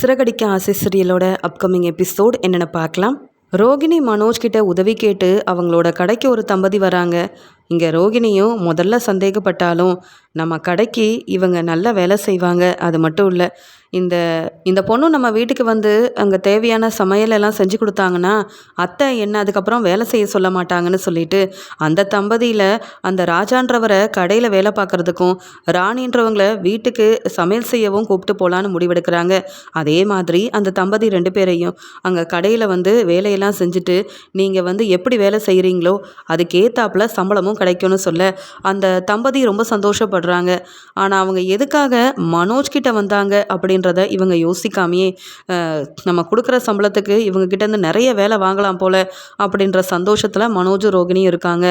சிறகடிக்க ஆசை சீரியலோட upcoming episode என்னென்னு பார்க்கலாம். ரோகிணி மனோஜ் கிட்ட உதவி கேட்டு அவங்களோட கடைக்கு ஒரு தம்பதி வராங்க. இங்கே ரோகிணியும் முதல்ல சந்தேகப்பட்டாலும் நம்ம கடைக்கு இவங்க நல்ல வேலை செய்வாங்க அது மட்டும் இல்லை. இந்த இந்த பொண்ணு நம்ம வீட்டுக்கு வந்து அங்கே தேவையான சமையலெல்லாம் செஞ்சு கொடுத்தாங்கன்னா அத்தை என்ன அதுக்கப்புறம் வேலை செய்ய சொல்ல மாட்டாங்கன்னு சொல்லிட்டு அந்த தம்பதியில் அந்த ராஜான்றவரை கடையில் வேலை பார்க்குறதுக்கும் ராணின்றவங்கள வீட்டுக்கு சமையல் செய்யவும் கூப்பிட்டு போகலான்னு முடிவெடுக்கிறாங்க. அதே மாதிரி அந்த தம்பதி ரெண்டு பேரையும் அங்கே கடையில் வந்து வேலையெல்லாம் செஞ்சுட்டு நீங்கள் வந்து எப்படி வேலை செய்கிறீங்களோ அதுக்கேற்றாப்புல சம்பளமும் கிடைக்கும்னு சொல்ல அந்த தம்பதி ரொம்ப சந்தோஷப்படுறாங்க. ஆனால் அவங்க எதுக்காக மனோஜ் கிட்ட வந்தாங்க அப்படின்றத இவங்க யோசிக்காமையே நம்ம கொடுக்குற சம்பளத்துக்கு இவங்க கிட்டேருந்து நிறைய வேலை வாங்கலாம் போல் அப்படின்ற சந்தோஷத்தில் மனோஜ் ரோகிணியும் இருக்காங்க.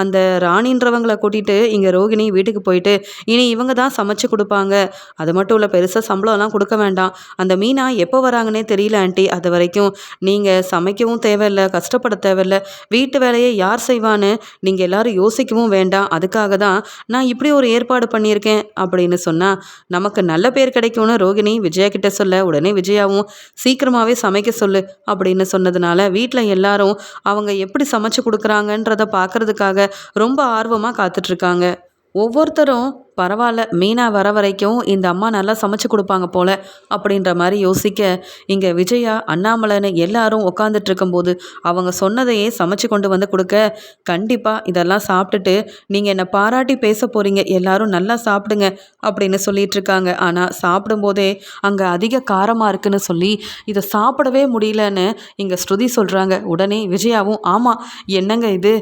அந்த ராணின்றவங்களை கூட்டிகிட்டு இங்கே ரோகிணி வீட்டுக்கு போயிட்டு இனி இவங்க தான் சமைச்சு கொடுப்பாங்க. அது மட்டும் இல்லை பெருசாக சம்பளம்லாம் கொடுக்க வேண்டாம். அந்த மீனா எப்போ வராங்கன்னே தெரியல ஆண்டி. அது வரைக்கும் நீங்கள் சமைக்கவும் தேவையில்லை கஷ்டப்பட தேவையில்ல. வீட்டு வேலையை யார் செய்வான்னு நீங்கள் எல்லாரும் யோசிக்கவும் வேண்டாம். அதுக்காக தான் நான் இப்படி ஒரு ஏற்பாடு பண்ணியிருக்கேன் அப்படின்னு சொன்னால் நமக்கு நல்ல பேர் கிடைக்கும்னு ரோகிணி விஜயா கிட்ட சொல்ல உடனே விஜயாவும் சீக்கிரமாகவே சமைக்க சொல்லு அப்படின்னு சொன்னதுனால வீட்டில் எல்லாரும் அவங்க எப்படி சமைச்சு கொடுக்குறாங்கன்றத பார்க்கறதுக்காக ரொம்ப ஆர்வமாக காத்துட்ருக்காங்க ஒவ்வொருத்தரும் பரவாயில்ல மீனா வர வரைக்கும் இந்த அம்மா நல்லா சமைச்சு கொடுப்பாங்க போல அப்படின்ற மாதிரி யோசிக்க இங்கே விஜயா அண்ணாமலைன்னு எல்லாரும் உட்காந்துட்டு இருக்கும்போது அவங்க சொன்னதையே சமைச்சு கொண்டு வந்து கொடுக்க கண்டிப்பாக இதெல்லாம் சாப்பிட்டுட்டு நீங்கள் என்னை பாராட்டி பேச போகிறீங்க எல்லாரும் நல்லா சாப்பிடுங்க அப்படின்னு சொல்லிட்டு இருக்காங்க ஆனால் சாப்பிடும்போதே அங்கே அதிக காரமாக இருக்குன்னு சொல்லி இதை சாப்பிடவே முடியலன்னு இங்கே ஸ்ருதி சொல்கிறாங்க உடனே விஜயாவும் ஆமாம் என்னங்க இது?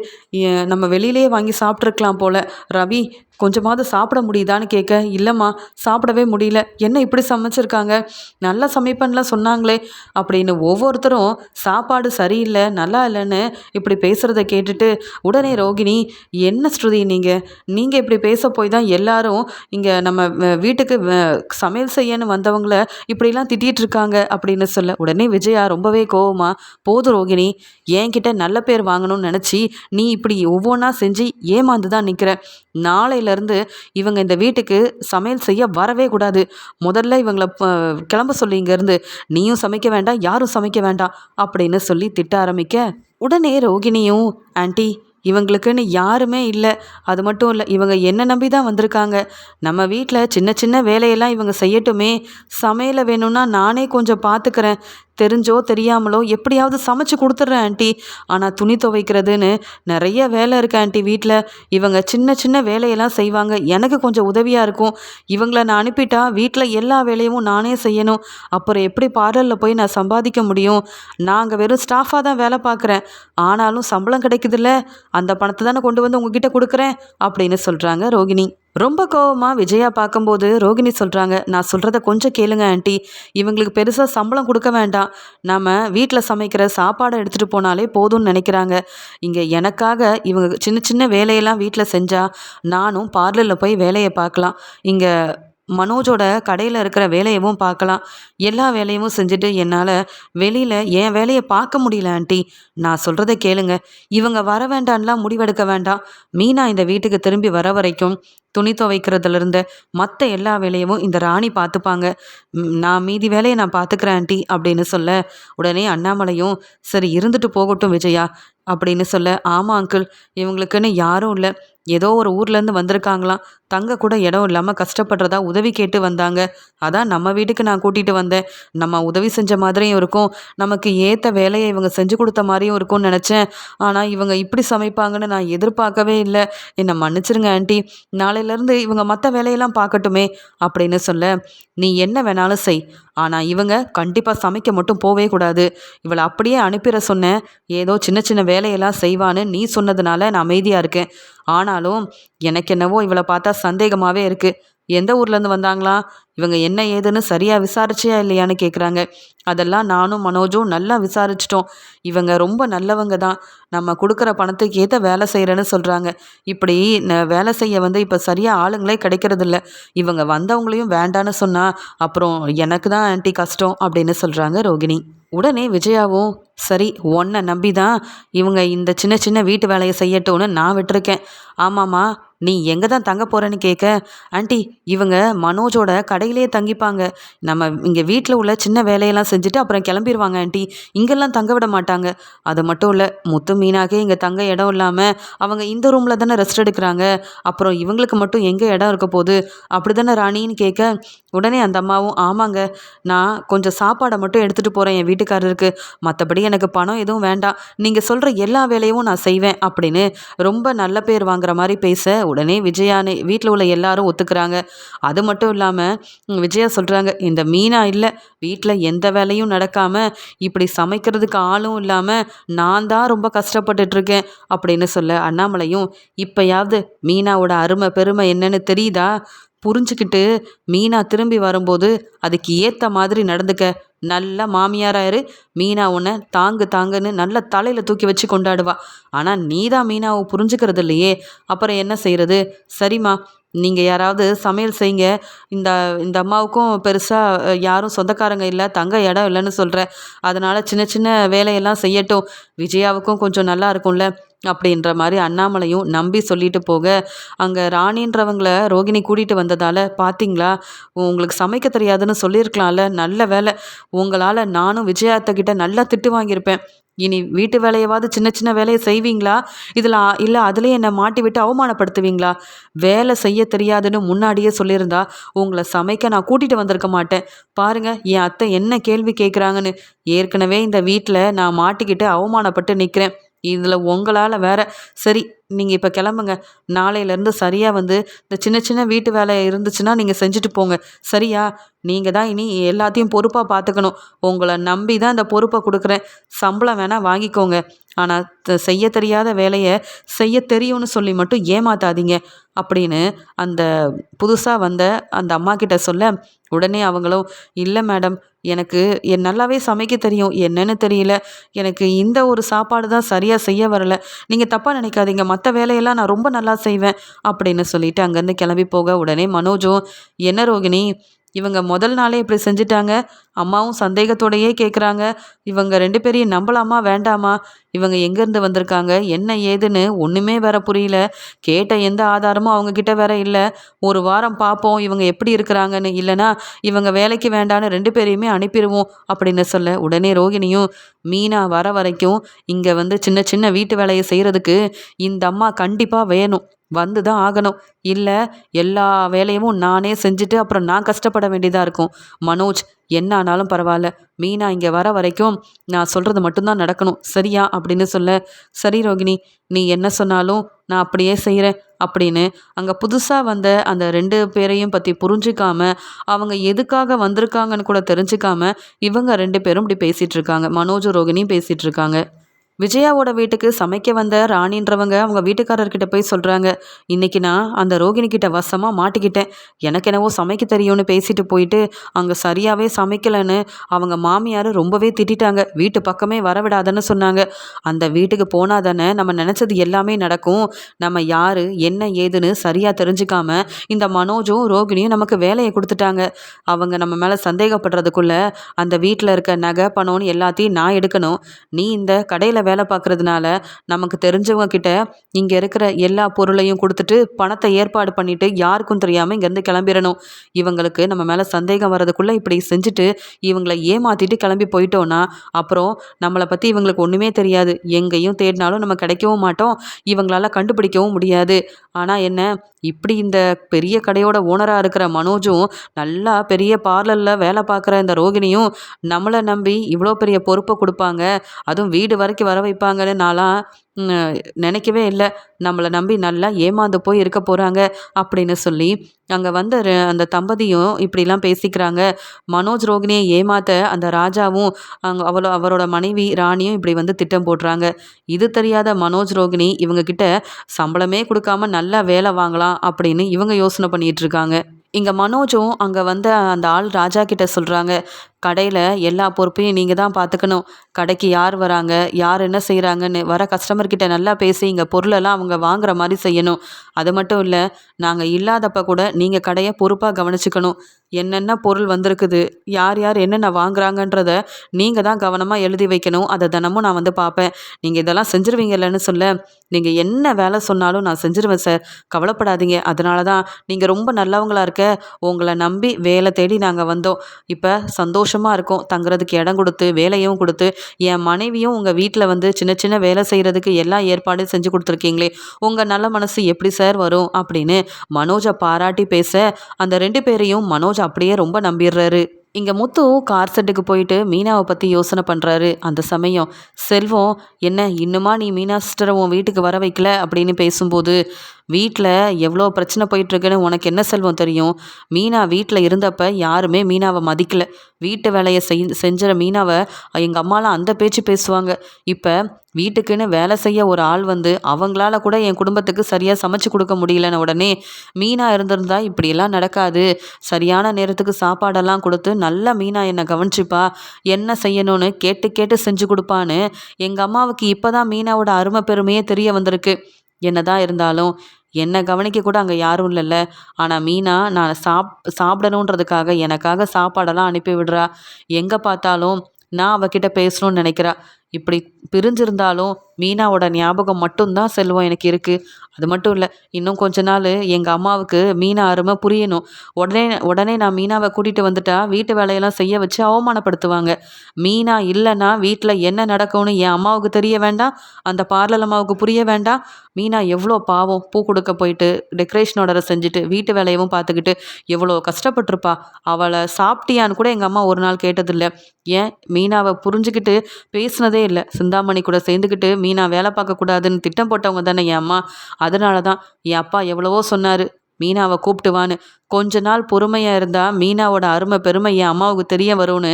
நம்ம வெளியிலேயே வாங்கி சாப்பிட்ருக்கலாம் போல. ரவி கொஞ்சமாவது சாப்பிட முடியுதான்னு கேட்க இல்லைம்மா சாப்பிடவே முடியல. என்ன இப்படி சமைச்சிருக்காங்க? நல்லா சமைப்பேன்லாம் சொன்னாங்களே. அப்படின்னு ஒவ்வொருத்தரும் சாப்பாடு சரியில்லை நல்லா இல்லைன்னு இப்படி பேசுகிறத கேட்டுட்டு உடனே ரோகிணி என்ன ஸ்ருதி நீங்கள் நீங்கள் இப்படி பேச போய் தான் எல்லாரும் இங்கே நம்ம வீட்டுக்கு சமையல் செய்யன்னு வந்தவங்கள இப்படிலாம் திட்டிகிட்டு இருக்காங்க. அப்படின்னு சொல்ல உடனே விஜயா ரொம்பவே கோவமா போதும் ரோகிணி என்கிட்ட நல்ல பேர் வாங்கணும்னு நினச்சி நீ இப்படி ஒவ்வொன்றா செஞ்சு ஏமாந்து தான் நிற்கிற நாளையிலேருந்து இவங்க இந்த வீட்டுக்கு சமையல் செய்ய வரவே கூடாது. முதல்ல இவங்களை கிளம்ப சொல்லி இங்கேருந்து நீயும் சமைக்க வேண்டாம் யாரும் சமைக்க வேண்டாம் அப்படின்னு சொல்லி திட்ட ஆரம்பிக்க உடனே ரோகிணியும் ஆன்ட்டி இவங்களுக்குன்னு யாருமே இல்லை. அது மட்டும் இல்லை இவங்க என்ன நம்பி தான் வந்திருக்காங்க. நம்ம வீட்டில் சின்ன சின்ன வேலையெல்லாம் இவங்க செய்யட்டுமே. சமையலை வேணும்னா நானே கொஞ்சம் பார்த்துக்கிறேன். தெரிஞ்சோ தெரியாமலோ எப்படியாவது சமைச்சு கொடுத்துட்றேன் ஆண்டி. ஆனால் துணி துவைக்கிறதுன்னு நிறைய வேலை இருக்கு ஆண்டி வீட்டில் இவங்க சின்ன சின்ன வேலையெல்லாம் செய்வாங்க. எனக்கு கொஞ்சம் உதவியாக இருக்கும். இவங்கள நான் அனுப்பிட்டா வீட்டில் எல்லா வேலையும் நானே செய்யணும். அப்புறம் எப்படி பார்லரில் போய் நான் சம்பாதிக்க முடியும்? நாங்கள் வெறும் ஸ்டாஃபாக தான் வேலை பார்க்குறேன். ஆனாலும் சம்பளம் கிடைக்குதுல்ல. அந்த பணத்தை தானே கொண்டு வந்து உங்ககிட்ட கொடுக்குறேன் அப்படின்னு சொல்கிறாங்க ரோகிணி. ரொம்ப கோவமாக விஜயா பார்க்கும்போது ரோகிணி சொல்கிறாங்க நான் சொல்கிறத கொஞ்சம் கேளுங்க ஆண்டி. இவங்களுக்கு பெருசாக சம்பளம் கொடுக்க வேண்டாம். நம்ம வீட்டில் சமைக்கிற சாப்பாடை எடுத்துகிட்டு போனாலே போதும்னு நினைக்கிறாங்க. இங்கே எனக்காக இவங்க சின்ன சின்ன வேலையெல்லாம் வீட்டில் செஞ்சால் நானும் பார்லரில் போய் வேலையை பார்க்கலாம். இங்கே மனோஜோட கடையில் இருக்கிற வேலையவும் பார்க்கலாம். எல்லா வேலையும் செஞ்சுட்டு என்னால் வெளியில் என் வேலையை பார்க்க முடியல ஆண்டி. நான் சொல்கிறத கேளுங்க. இவங்க வர வேண்டான்லாம் முடிவெடுக்க வேண்டாம். மீனா இந்த வீட்டுக்கு திரும்பி வர வரைக்கும் துணி துவைக்கிறதுலேருந்து மற்ற எல்லா வேலையும் இந்த ராணி பார்த்துப்பாங்க. நான் மீதி வேலையை நான் பார்த்துக்கிறேன் ஆண்டி அப்படின்னு சொல்ல உடனே அண்ணாமலையும் சரி இருந்துட்டு போகட்டும் விஜயா. அப்படின்னு சொல்ல ஆமாம் அங்கிள் இவங்களுக்குன்னு யாரும் இல்லை. ஏதோ ஒரு ஊர்லேருந்து வந்திருக்காங்களாம். தங்க கூட இடம் இல்லாமல் கஷ்டப்படுறதா உதவி கேட்டு வந்தாங்க. அதான் நம்ம வீட்டுக்கு நான் கூட்டிகிட்டு வந்தேன். நம்ம உதவி செஞ்ச மாதிரியும் இருக்கும். நமக்கு ஏற்ற வேலையை இவங்க செஞ்சு கொடுத்த மாதிரியும் இருக்கும்னு நினச்சேன். ஆனால் இவங்க இப்படி சமைப்பாங்கன்னு நான் எதிர்பார்க்கவே இல்லை. என்னை மன்னிச்சிருங்க ஆண்டி நாளையிலேருந்து இவங்க மற்ற வேலையெல்லாம் பார்க்கட்டுமே அப்படின்னு சொல்ல நீ என்ன வேணாலும் செய். ஆனால் இவங்க கண்டிப்பாக சமைக்க மட்டும் போவே கூடாது. இவளை அப்படியே அனுப்பிட சொன்னேன் ஏதோ சின்ன சின்ன வேலையெல்லாம் செய்வான்னு நீ சொன்னதுனால நான் அமைதியாக இருக்கேன். ஆனாலும் எனக்கு என்னவோ இவளை பார்த்தா சந்தேகமாகவே இருக்குது எந்த ஊர்லேருந்து வந்தாங்களா? இவங்க என்ன ஏதுன்னு சரியாக விசாரிச்சியா இல்லையான்னு கேட்குறாங்க அதெல்லாம் நானும் மனோஜும் நல்லா விசாரிச்சிட்டோம். இவங்க ரொம்ப நல்லவங்க தான். நம்ம கொடுக்குற பணத்துக்கு ஏற்ற வேலை செய்கிறேன்னு சொல்கிறாங்க இப்படி வேலை செய்ய வந்து இப்போ சரியாக ஆளுங்களே கிடைக்கிறதில்ல. இவங்க வந்தவங்களையும் வேண்டான்னு சொன்னால் அப்புறம் எனக்கு தான் ஆன்டி கஷ்டம் அப்படின்னு சொல்கிறாங்க ரோகிணி. உடனே விஜயாவும் சரி உன்னை நம்பி தான் இவங்க இந்த சின்ன சின்ன வீட்டு வேலையை செய்யட்டும்னு நான் விட்டுருக்கேன். ஆமாம்மா நீ எங்கே தான் தங்க போகிறேன்னு கேட்க ஆண்டி இவங்க மனோஜோட கடை கடையிலே தங்கிப்பாங்க. நம்ம இங்கே வீட்டில் உள்ள சின்ன வேலையெல்லாம் செஞ்சுட்டு அப்புறம் கிளம்பிடுவாங்க ஆண்டி. இங்கெல்லாம் தங்க விட மாட்டாங்க. அது மட்டும் இல்லை முத்து மீனாகே இங்கே தங்க இடம் இல்லாமல் அவங்க இந்த ரூமில் தானே ரெஸ்ட் எடுக்கிறாங்க. அப்புறம் இவங்களுக்கு மட்டும் எங்கே இடம் இருக்க போகுது? அப்படி தானே ராணின்னு கேட்க உடனே அந்த அம்மாவும் ஆமாங்க நான் கொஞ்சம் சாப்பாடை மட்டும் எடுத்துகிட்டு போகிறேன் என் வீட்டுக்காரருக்கு. மற்றபடி எனக்கு பணம் எதுவும் வேண்டாம். நீங்கள் சொல்கிற எல்லா வேலையும் நான் செய்வேன் அப்படின்னு ரொம்ப நல்ல பேர் வாங்குற மாதிரி பேச உடனே விஜயானே வீட்டில் உள்ள எல்லாரும் ஒத்துக்கிறாங்க. அது மட்டும் இல்லாமல் விஜயா சொல்கிறாங்க இந்த மீனா இல்லை வீட்டில் எந்த வேலையும் நடக்காமல் இப்படி சமைக்கிறதுக்கு ஆளும் இல்லாமல் நான் தான் ரொம்ப கஷ்டப்பட்டுட்ருக்கேன் அப்படின்னு சொல்ல அண்ணாமலையும் இப்போயாவது மீனாவோட அருமை பெருமை என்னன்னு தெரியுதா? புரிஞ்சுக்கிட்டு மீனா திரும்பி வரும்போது அதுக்கு ஏற்ற மாதிரி நடந்துக்க. நல்ல மாமியாராயிரு. மீனா உன்னை தாங்கு தாங்குன்னு நல்ல தலையில் தூக்கி வச்சு கொண்டாடுவா. ஆனால் நீ தான் மீனாவை புரிஞ்சுக்கிறது இல்லையே. அப்புறம் என்ன செய்கிறது சரிம்மா. நீங்கள் யாராவது சமையல் செய்யுங்க. இந்த இந்த அம்மாவுக்கும் பெருசாக யாரும் சொந்தக்காரங்க இல்லை தங்க இடம் இல்லைன்னு சொல்கிறேன் அதனால் சின்ன சின்ன வேலையெல்லாம் செய்யட்டும். விஜயாவுக்கும் கொஞ்சம் நல்லா இருக்கும்ல. அப்படின்ற மாதிரி அண்ணாமலையும் நம்பி சொல்லிட்டு போக அங்கே ராணின்றவங்கள ரோகிணி கூட்டிகிட்டு வந்ததால் பார்த்தீங்களா உங்களுக்கு சமைக்க தெரியாதுன்னு சொல்லியிருக்கலாம்ல நல்ல வேலை. உங்களால் நானும் விஜயாத்த கிட்ட நல்லா திட்டு வாங்கியிருப்பேன். இனி வீட்டு வேலையவாவது சின்ன சின்ன வேலையை செய்வீங்களா? இதில் இல்லை அதுலேயே என்னை மாட்டி விட்டு அவமானப்படுத்துவீங்களா? வேலை செய்ய தெரியாதுன்னு முன்னாடியே சொல்லியிருந்தா உங்களை சமைக்க நான் கூட்டிகிட்டு வந்திருக்க மாட்டேன். பாருங்கள் என் அத்தை என்ன கேள்வி கேட்குறாங்கன்னு ஏற்கனவே இந்த வீட்டில் நான் மாட்டிக்கிட்டு அவமானப்பட்டு நிற்கிறேன் இதில் உங்களால் வேற சரி நீங்கள் இப்போ கிளம்புங்க. நாளையிலேருந்து சரியாக வந்து இந்த சின்ன சின்ன வீட்டு வேலை இருந்துச்சுன்னா நீங்கள் செஞ்சுட்டு போங்க. சரியா? நீங்கள் தான் இனி எல்லாத்தையும் பொறுப்பாக பார்த்துக்கணும். உங்களை நம்பி தான் இந்த பொறுப்பை கொடுக்குறேன். சம்பளம் வேணால் வாங்கிக்கோங்க. ஆனால் செய்ய தெரியாத வேலையை செய்ய தெரியும்னு சொல்லி மட்டும் ஏமாத்தாதீங்க. அப்படின்னு அந்த புதுசாக வந்த அந்த அம்மா கிட்ட சொல்ல உடனே அவங்களும் இல்லை மேடம் எனக்கு என் நல்லாவே சமைக்க தெரியும். என்னன்னு தெரியல. எனக்கு இந்த ஒரு சாப்பாடு தான் சரியாக செய்ய வரல. நீங்கள் தப்பாக நினைக்காதீங்க. மற்ற வேலையெல்லாம் நான் ரொம்ப நல்லா செய்வேன் அப்படின்னு சொல்லிட்டு அங்கேருந்து கிளம்பி போக உடனே மனோஜும் என்ன ரோகிணி இவங்க முதல் நாளே இப்படி செஞ்சுட்டாங்க. அம்மாவும் சந்தேகத்தோடையே கேட்குறாங்க இவங்க ரெண்டு பேரையும் நம்பலாமா வேண்டாமா? இவங்க எங்கேருந்து வந்திருக்காங்க? என்ன ஏதுன்னு ஒன்றுமே வேற புரியல. கேட்ட எந்த ஆதாரமும் அவங்கக்கிட்ட வேற இல்லை. ஒரு வாரம் பார்ப்போம் இவங்க எப்படி இருக்கிறாங்கன்னு. இல்லைனா இவங்க வேலைக்கு வேண்டான்னு ரெண்டு பேரையுமே அனுப்பிடுவோம் அப்படின்னு சொல்ல உடனே ரோகிணியும் மீனா வர வரைக்கும் இங்கே வந்து சின்ன சின்ன வீட்டு வேலையை செய்கிறதுக்கு இந்த அம்மா கண்டிப்பாக வேணும். வந்து தான் ஆகணும். இல்லை எல்லா வேலையும் நானே செஞ்சுட்டு அப்புறம் நான் கஷ்டப்பட வேண்டியதாக இருக்கும். மனோஜ் என்ன ஆனாலும் பரவாயில்ல. மீனா இங்கே வர வரைக்கும் நான் சொல்கிறது மட்டும்தான் நடக்கணும். சரியா? அப்படின்னு சொல்ல சரி ரோகிணி நீ என்ன சொன்னாலும் நான் அப்படியே செய்கிறேன் அப்படின்னு அங்கே புதுசாக வந்த அந்த ரெண்டு பேரையும் பற்றி புரிஞ்சிக்காம அவங்க எதுக்காக வந்திருக்காங்கன்னு கூட தெரிஞ்சுக்காம இவங்க ரெண்டு பேரும் இப்படி பேசிகிட்டு இருக்காங்க. மனோஜ் ரோகிணியும் பேசிகிட்டு இருக்காங்க. விஜயாவோட வீட்டுக்கு சமைக்க வந்த ராணின்றவங்க அவங்க வீட்டுக்காரர்கிட்ட போய் சொல்கிறாங்க இன்றைக்கி நான் அந்த ரோகிணி கிட்ட வசமாக மாட்டிக்கிட்டேன். எனக்கு என்னவோ சமைக்க தெரியும்னு பேசிட்டு போயிட்டு அங்கே சரியாகவே சமைக்கலைன்னு அவங்க மாமியார் ரொம்பவே திட்டாங்க வீட்டு பக்கமே வரவிடாதன்னு சொன்னாங்க. அந்த வீட்டுக்கு போனால் தானே நம்ம நினச்சது எல்லாமே நடக்கும். நம்ம யார் என்ன ஏதுன்னு சரியாக தெரிஞ்சுக்காம இந்த மனோஜும் ரோகிணியும் நமக்கு வேலையை கொடுத்துட்டாங்க. அவங்க நம்ம மேலே சந்தேகப்படுறதுக்குள்ளே அந்த வீட்டில் இருக்க நகை பணம்னு எல்லாத்தையும் நான் எடுக்கணும். நீ இந்த கடையில் வேலை பார்க்குறதுனால நமக்கு தெரிஞ்சவங்க கிட்ட இங்கே இருக்கிற எல்லா பொருளையும் கொடுத்துட்டு பணத்தை ஏற்பாடு பண்ணிட்டு யாருக்கும் தெரியாமல் இங்கேருந்து கிளம்பிடணும் இவங்களுக்கு நம்ம மேலே சந்தேகம் வர்றதுக்குள்ளே இப்படி செஞ்சுட்டு இவங்களை ஏமாற்றிட்டு கிளம்பி போயிட்டோன்னா அப்புறம் நம்மளை பற்றி இவங்களுக்கு ஒன்றுமே தெரியாது. எங்கேயும் தேடினாலும் நம்ம கிடைக்கவும் மாட்டோம். இவங்களால கண்டுபிடிக்கவும் முடியாது. ஆனால் என்ன இப்படி இந்த பெரிய கடையோட ஓனராக இருக்கிற மனோஜும் நல்லா பெரிய பார்லரில் வேலை பார்க்குற இந்த ரோகிணியும் நம்மளை நம்பி இவ்வளோ பெரிய பொறுப்பை கொடுப்பாங்க அதுவும் வீடு வரைக்கும் வர வைப்பாங்கன்னு நான்லாம் நினைக்கவே இல்லை. நம்மளை நம்பி நல்லா ஏமாந்து போய் இருக்க போகிறாங்க அப்படின்னு சொல்லி அங்கே வந்த அந்த தம்பதியும் இப்படிலாம் பேசிக்கிறாங்க. மனோஜ் ரோகிணியை ஏமாத்த அந்த ராஜாவும் அங்கே அவளோ அவரோட மனைவி ராணியும் இப்படி வந்து திட்டம் போடுறாங்க. இது தெரியாத மனோஜ் ரோகிணி இவங்கக்கிட்ட சம்பளமே கொடுக்காம நல்லா வேலை வாங்கலாம் அப்படின்னு இவங்க யோசனை பண்ணிகிட்ருக்காங்க இங்கே மனோஜும் அங்கே வந்த அந்த ஆள் ராஜா கிட்ட சொல்கிறாங்க கடையில் எல்லா பொறுப்பையும் நீங்கள் தான் பார்த்துக்கணும் கடைக்கு யார் வராங்க யார் என்ன செய்கிறாங்கன்னு வர கஸ்டமர்கிட்ட நல்லா பேசி இங்கே பொருளெல்லாம் அவங்க வாங்குற மாதிரி செய்யணும். அது மட்டும் இல்லை நாங்கள் இல்லாதப்ப கூட நீங்கள் கடையை பொறுப்பாக கவனிச்சுக்கணும். என்னென்ன பொருள் வந்திருக்குது யார் யார் என்னென்ன வாங்குறாங்கன்றத நீங்கள் தான் கவனமாக எழுதி வைக்கணும். அதை தினமும் நான் வந்து பார்ப்பேன் நீங்கள் இதெல்லாம் செஞ்சுருவீங்கல்லன்னு சொல்ல நீங்கள் என்ன வேலை சொன்னாலும் நான் செஞ்சுருவேன் சார் கவலைப்படாதீங்க. அதனால தான் நீங்கள் ரொம்ப நல்லவங்களாக இருக்க. உங்களை நம்பி வேலை தேடி நாங்கள் வந்தோம். இப்போ சந்தோஷம் சந்தோஷமாக இருக்கும். தங்குறதுக்கு இடம் கொடுத்து வேலையும் கொடுத்து என் மனைவியும் உங்கள் வீட்டில் வந்து சின்ன சின்ன வேலை செய்கிறதுக்கு எல்லா ஏற்பாடும் செஞ்சு கொடுத்துருக்கீங்களே உங்கள் நல்ல மனசு எப்படி சார் வரும்? அப்படின்னு மனோஜை பாராட்டி பேச அந்த ரெண்டு பேரையும் மனோஜ் அப்படியே ரொம்ப நம்பிடுறாரு. இங்கே முத்து கார் செட்டுக்கு போயிட்டு மீனாவை பற்றி யோசனை பண்ணுறாரு அந்த சமயம் செல்வம் என்ன இன்னுமா நீ மீனா சிஸ்டரை உன் வீட்டுக்கு வர வைக்கல? அப்படின்னு பேசும்போது வீட்டில் எவ்வளோ பிரச்சனை போயிட்டுருக்குன்னு உனக்கு என்ன செல்வம் தெரியும்? மீனா வீட்டில் இருந்தப்ப யாருமே மீனாவை மதிக்கல. வீட்டு வேலையை செய் செஞ்ச மீனாவை எங்கள் அம்மாலாம் அந்த பேச்சு பேசுவாங்க. இப்போ வீட்டுக்குன்னு வேலை செய்ய ஒரு ஆள் வந்து அவங்களால கூட என் குடும்பத்துக்கு சரியாக சமைச்சு கொடுக்க முடியலன்னு உடனே மீனாக இருந்திருந்தா இப்படியெல்லாம் நடக்காது. சரியான நேரத்துக்கு சாப்பாடெல்லாம் கொடுத்து நல்லா மீனா என்னை கவனிச்சுப்பா. என்ன செய்யணும்னு கேட்டு கேட்டு செஞ்சு கொடுப்பான்னு எங்கள் அம்மாவுக்கு இப்போ தான் மீனாவோட அருமை பெருமையே தெரிய வந்திருக்கு. என்னதான் இருந்தாலும் என்னை கவனிக்க கூட அங்கே யாரும் இல்லைல்ல. ஆனால் மீனா நான் சாப் சாப்பிடணுன்றதுக்காக எனக்காக சாப்பாடெல்லாம் அனுப்பி விடுறா. எங்கே பார்த்தாலும் நான் அவகிட்ட பேசணும்னு நினைக்கிறா. இப்படி பிரிஞ்சிருந்தாலும் மீனாவோட ஞாபகம் மட்டும்தான் செல்வம் எனக்கு இருக்குது அது மட்டும் இல்லை இன்னும் கொஞ்ச நாள் எங்கள் அம்மாவுக்கு மீனா அருமை புரியணும். உடனே உடனே நான் மீனாவை கூட்டிகிட்டு வந்துட்டா வீட்டு வேலையெல்லாம் செய்ய வச்சு அவமானப்படுத்துவாங்க. மீனா இல்லைன்னா வீட்டில் என்ன நடக்கும்னு என் அம்மாவுக்கு தெரிய வேண்டாம் அந்த பார்லர் அம்மாவுக்கு புரிய வேண்டாம். மீனா எவ்வளோ பாவம் பூ கொடுக்க போயிட்டு டெக்கரேஷன் ஆர்டரை செஞ்சுட்டு வீட்டு வேலையவும் பார்த்துக்கிட்டு எவ்வளோ கஷ்டப்பட்டிருப்பா. அவளை சாப்பிட்டியான்னு கூட எங்கள் அம்மா ஒரு நாள் கேட்டதில்லை. ஏன்? மீனாவை புரிஞ்சுக்கிட்டு பேசினதே இல்லை. சிந்தாமணி கூட சேர்ந்துக்கிட்டு மீனா வேலை பார்க்கக்கூடாதுன்னு திட்டம் போட்டவங்க தானே என் அம்மா. அதனால தான் என் அப்பா எவ்வளவோ சொன்னார். மீனாவை கூப்பிட்டுவான்னு கொஞ்ச நாள் பொறுமையாக இருந்தால் மீனாவோட அருமை பெருமை என் அம்மாவுக்கு தெரிய வரும்னு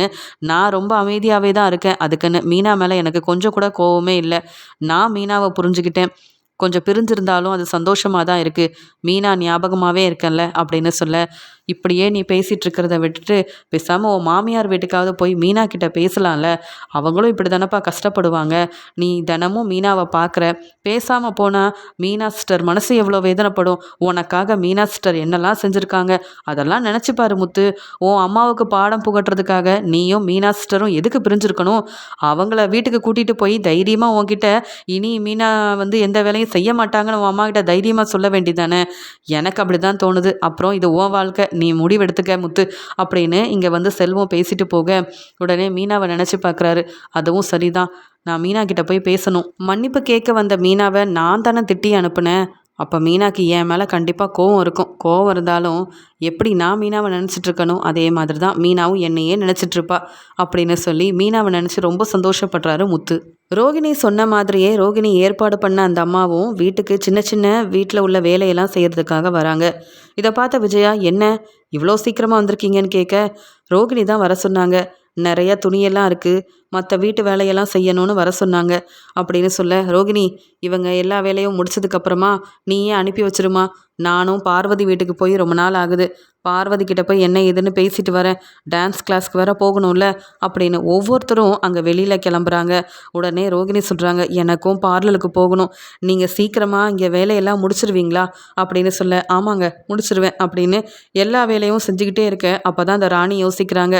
நான் ரொம்ப அமைதியாகவே தான் இருக்கேன். அதுக்குன்னு மீனா மேலே எனக்கு கொஞ்சம் கூட கோவமே இல்லை. நான் மீனாவை புரிஞ்சுக்கிட்டேன். கொஞ்சம் பிரிஞ்சிருந்தாலும் அது சந்தோஷமாக தான் இருக்குது மீனா ஞாபகமாகவே இருக்கேன்ல அப்படின்னு சொல்ல இப்படியே நீ பேசிகிட்டு இருக்கிறத விட்டுட்டு பேசாமல் உன் மாமியார் வீட்டுக்காவது போய் மீனா கிட்ட பேசலாம்ல? அவங்களும் இப்படி தானப்பா கஷ்டப்படுவாங்க. நீ தினமும் மீனாவை பார்க்குற பேசாமல் போனால் மீனா சிஸ்டர் மனசு எவ்வளோ வேதனைப்படும். உனக்காக மீனா சிஸ்டர் என்னெல்லாம் செஞ்சுருக்காங்க? அதெல்லாம் நினச்சி பாரு முத்து. உன் அம்மாவுக்கு பாடம் புகட்டுறதுக்காக நீயும் மீனா சிஸ்டரும் எதுக்கு பிரிஞ்சிருக்கணும்? அவங்கள வீட்டுக்கு கூட்டிகிட்டு போய் தைரியமாக உன்கிட்ட இனி மீனா வந்து எந்த வேலையும் செய்ய மாட்டாங்கன்னு உன் அம்மா கிட்ட தைரியமாக சொல்ல வேண்டியதானே எனக்கு அப்படி தான் தோணுது. அப்புறம் இது உன் வாழ்க்கை. நீ முடிவெடுத்துக்க முத்து அப்படின்னு இங்கே வந்து செல்வம் பேசிட்டு போக உடனே மீனாவை நினச்சி பார்க்குறாரு அதுவும் சரிதான். நான் மீனா கிட்ட போய் பேசணும். மன்னிப்பு கேட்க வந்த மீனாவை நான் தானே திட்டி அனுப்புனேன். அப்போ மீனாக்கு என் மேலே கண்டிப்பாக கோவம் இருக்கும். கோவம் இருந்தாலும் எப்படி நான் மீனாவை நினச்சிட்டு இருக்கணும் அதே மாதிரி தான் மீனாவும் என்னையே நினச்சிட்ருப்பா அப்படின்னு சொல்லி மீனாவை நினச்சி ரொம்ப சந்தோஷப்படுறாரு முத்து. ரோகிணி சொன்ன மாதிரியே ரோகிணி ஏற்பாடு பண்ண அந்த அம்மாவும் வீட்டுக்கு சின்ன சின்ன வீட்டில் உள்ள வேலையெல்லாம் செய்கிறதுக்காக வராங்க. இதை பார்த்த விஜயா என்ன? இவ்வளோ சீக்கிரமாக வந்திருக்கீங்கன்னு கேட்க ரோகிணி தான் வர சொன்னாங்க. நிறைய துணியெல்லாம் இருக்குது மற்ற வீட்டு வேலையெல்லாம் செய்யணும்னு வர சொன்னாங்க. அப்படின்னு சொல்ல ரோகிணி இவங்க எல்லா வேலையும் முடிச்சதுக்கப்புறமா நீயே அனுப்பி வச்சிருமா? நானும் பார்வதி வீட்டுக்கு போய் ரொம்ப நாள் ஆகுது. பார்வதி கிட்ட போய் என்ன ஏதுன்னு பேசிட்டு வரேன். டான்ஸ் கிளாஸ்க்கு வேற போகணும்ல அப்படின்னு ஒவ்வொருத்தரும் அங்கே வெளியில் கிளம்புறாங்க. உடனே ரோகிணி சொல்கிறாங்க எனக்கும் பார்லருக்கு போகணும். நீங்கள் சீக்கிரமாக இங்கே வேலையெல்லாம் முடிச்சிருவீங்களா? அப்படின்னு சொல்ல ஆமாங்க முடிச்சிருவேன் அப்படின்னு எல்லா வேலையும் செஞ்சுக்கிட்டே இருக்க அப்போ தான் அந்த ராணி யோசிக்கிறாங்க.